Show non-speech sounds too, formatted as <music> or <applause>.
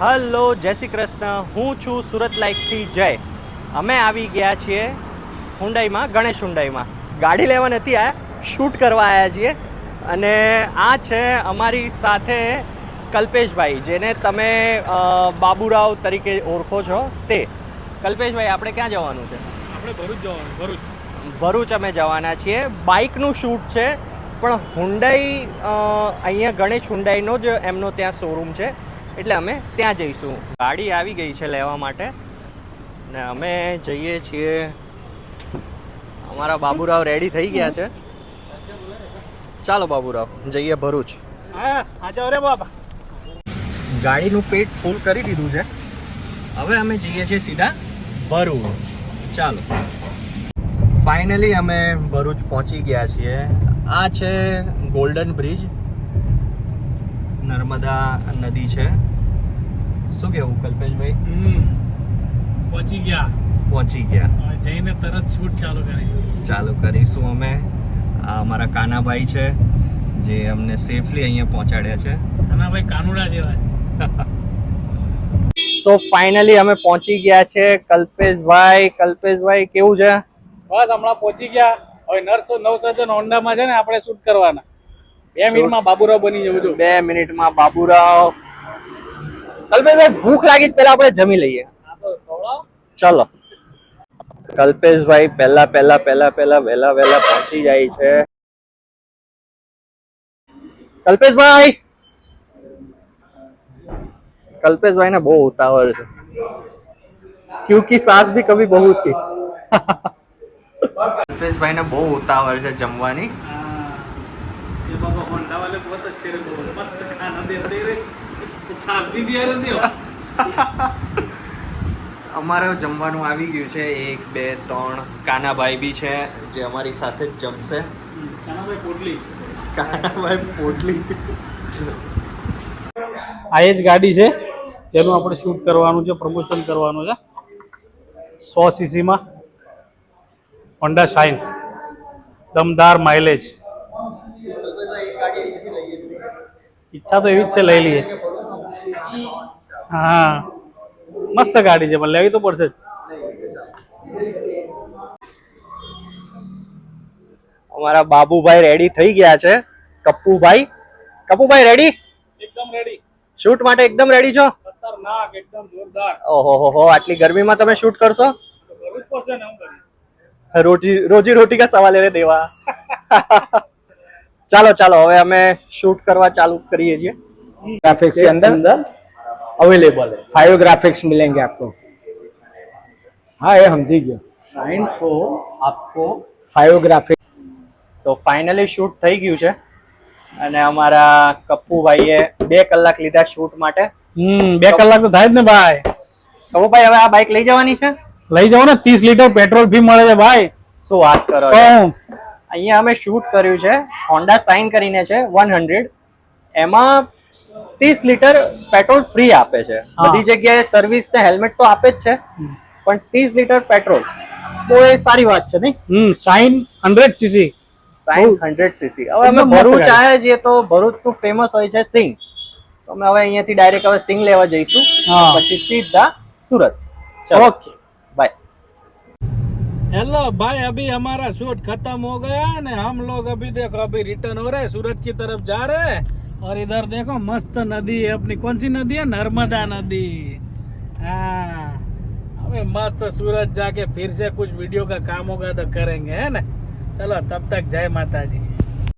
Hello જય શ્રી કૃષ્ણ. હું છું સુરત લાઇફથી જય. અમે આવી ગયા છીએ હુંડાઈમાં ગણેશ હુંડાઈમાં. ગાડી લેવા નથી આવ્યા શૂટ કરવા આવ્યા છીએ. અને આ છે અમારી સાથે કલ્પેશભાઈ જેને તમે બાબુરાવ તરીકે ઓળખો છો. તે. કલ્પેશભાઈ આપણે ક્યાં જવાનું છે? આપણે ભરૂચ જવાનું ભરૂચ. ભરૂચ અમે જવાના છીએ. બાઇકનું શૂટ છે પણ હુંડાઈ અહીંયા ગણેશ હુંડાઈનો જ એમનો ત્યાં શોરૂમ છે. એટલે અમે ત્યાં જઈશું. ગાડી આવી ગઈ છે લેવા માટે. ને અમે જઈએ છીએ. અમારા બાબુરાવ રેડી થઈ ગયા છે. ચાલો બાબુરાવ જઈએ ભરૂચ. ગાડીનું પેટ ફૂલ કરી દીધું છે. હવે અમે જઈએ છીએ સીધા ભરૂચ. ચાલો. ફાઇનલી અમે ભરૂચ પહોંચી ગયા છીએ. આ છે ગોલ્ડન બ્રિજ નર્મદા નદી છે. શું કેવું કલ્પેશભાઈ? પહોંચી ગયા. પહોંચી ગયા. જઈને તરત શૂટ ચાલુ કરીશું ચાલુ કરીશું અમે. આ અમારા કાનાભાઈ છે જે અમને સેફલી અહીંયા પહોંચાડ્યા છે. કાનાભાઈ કાનુડા જેવા. <laughs> સો ફાઇનલી અમે પહોંચી ગયા છે કલ્પેશભાઈ. કલ્પેશભાઈ કેવું છે? બસ હમણાં પહોંચી ગયા. હવે નરસો નવસર્જન હોન્ડામાં છે ને આપણે શૂટ કરવાના. બે મિનિટમાં બાબુરાવ બની જવું છું બે મિનિટમાં બાબુરાવ. કલ્પેશભાઈ ભૂખ લાગી પેલા આપણે જમી લઈએ. ચલો. કલ્પેશભાઈ પહેલા પહેલા પહેલા પહેલા વહેલા વહેલા પહોંચી જાય છે. કલ્પેશભાઈ! કલ્પેશભાઈ ને બહુ ઉતાવળ છે. ક્યુકી સાસ ભી કભી બહુ થી કલ્પેશભાઈ ને બહુ ઉતાવળ છે જમવાની. ये बाबा होंडा वाले बहुत अच्छे रे बहुत मस्त खाना देते रे छाप भी दिया रे देव અમારે જમવાનું આવી ગયું છે એક બે ત્રણ કાનાભાઈ બી છે જે અમારી સાથે જ જમશે ખાના ભાઈ પોટલી કાનાભાઈ પોટલી આ એ જ ગાડી છે જેનું આપણે શૂટ કરવાનું છે પ્રમોશન કરવાનું છે સો સીસીમાં હોન્ડા શાઇન દમદાર માઇલેજ ઈચ્છા તો એવી જ છે લઈ લઈએ. હા. મસ્ત ગાડી છે પણ લેવી તો પડશે અમારા બાબુભાઈ રેડી થઈ ગયા છે. કપ્પુભાઈ કપ્પુભાઈ રેડી એકદમ રેડી શૂટ માટે એકદમ રેડી છો? ખતરનાક એકદમ જોરદાર. ઓહો હો હો આટલી ગરમીમાં તમે શૂટ કરશો? કરવું પડશે ને હું કરીશ રોજી રોજી રોટી કા સવાલ રે દેવા? <laughs> ચાલો ચાલો હવે અમે શૂટ કરવા ચાલू કરીએ છીએ ग्राफिक्स के अंदर अवेलेबल है फाइव ग्राफिक्स मिलेंगे आपको हाँ ये समझी गया साइन को आपको फाइव ग्राफिक्स તો ફાઇનલી શૂટ થઈ ગયું છે અને અમારા કપ્પુભાઈએ બે કલાક લીધા શૂટ માટે હમ બે કલાક તો થાય જ ને ભાઈ કપ્પુભાઈ હવે આ બાઇક લઈ જવાની છે લઈ જાઓ ને ત્રીસ લીટર પેટ્રોલ ફી મળે છે ભાઈ શું વાત કરો છો? તો અહીંયા અમે શૂટ કર્યું છે. હોન્ડા સાઇન કરીને છે વન હંડ્રેડ એમાં ત્રીસ લીટર પેટ્રોલ ફ્રી આપે છે. બધી જગ્યાએ સર્વિસ ને હેલ્મેટ તો આપે જ છે પણ ત્રીસ લીટર પેટ્રોલ તો એ સારી વાત છે નહીં? હમ Shine hundred CC Shine hundred CC હવે અમે ભરૂચ. આવ્યા છીએ તો ભરૂચનું ફેમસ હોય છે સિંગ તો અમે હવે અહીંયાથી ડાયરેક્ટ હવે સિંગ લેવા જઈશું. પછી સીધા સુરત. ઓકે हेलो भाई अभी हमारा शूट खत्म हो गया है ना हम लोग अभी देखो अभी रिटर्न हो रहे हैं सूरत की तरफ जा रहे हैं और इधर देखो मस्त नदी है अपनी कौन सी नदी है नर्मदा नदी हाँ अबे मस्त सूरत जाके फिर से कुछ वीडियो का काम होगा तो करेंगे है ना चलो तब तक जय माता जी